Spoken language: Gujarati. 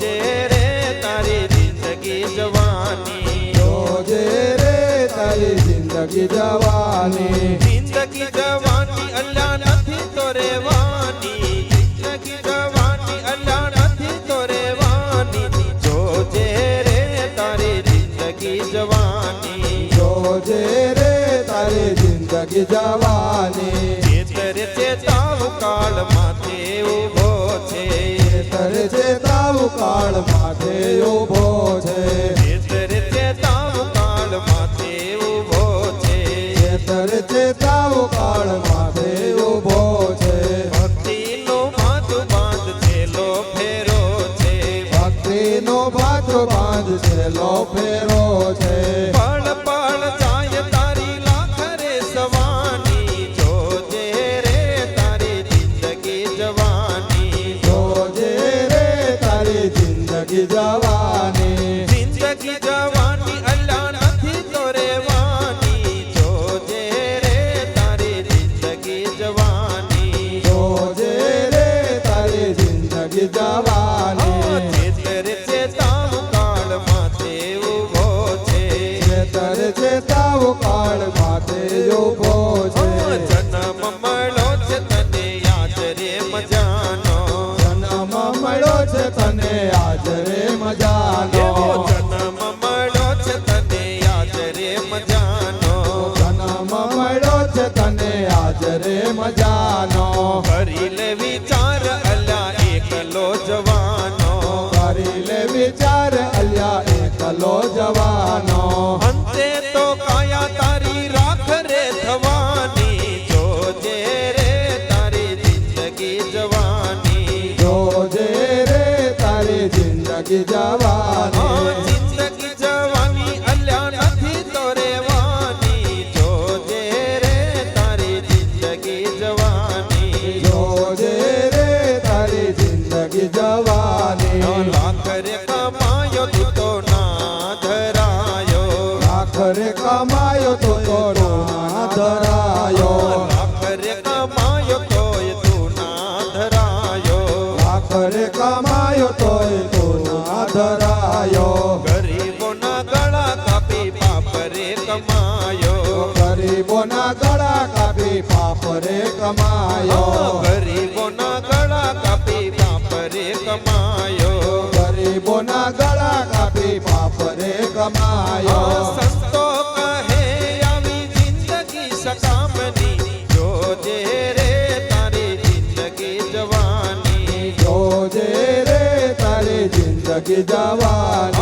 જોજે રે તારી જિંદગી જવાની. જોજે રે તારી જિંદગી જવાની. જિંદગી જવાની અલ્લા નથી તો રેવાની જિંદગી જવાની અલ્લા નથી તો રેવાની જોજે રે તારી જિંદગી જવાની. જોજે રે તારી જિંદગી જવાની. ચેતર ચેતાવ કાળ માથે ઊભો છે તાવ કાળ માથે ઊભો છે. ભક્તિનો માથું બાંધ છેલો ફેરો છે. ભક્તિનો ભાત બાંધ છેલો ફેરો છે. પળ જાય તારી લાખ રે સવાની જોજે રે તારી જિંદગી જવાની. જોજે રે તારી જિંદગી જવાની. છે તને આજ રે મજાનો. કરી લે વિચાર અલ્યા એકલો જવાનો. કરી લે વિચાર અલ્યા એકલો જવાનો. અંતે તો કાયા તારી રાખ રે થવાની. જોજે રે તારી જિંદગી જવાની. જોજે રે તારી જિંદગી જવાની. જિંદગી જવાની. લાખ રે કમાયો તું તો ના ધરાયો આખરે કમાયો તો તોડો ના ધરાયો લાખ રે કમાયો તોય તું ના ધરાયો આખરે કમાયો તોય તો ના ધરાયો ગરીબોના ગળા કાપી પાપ રે કમાયો. ગરીબોના ગળા કાપી પાપ કમાયો. કમાયો સંતો કહે આવી જિંદગી સકામની જોજે રે તારી જિંદગી જવાની જોજે રે તારી જિંદગી જવાની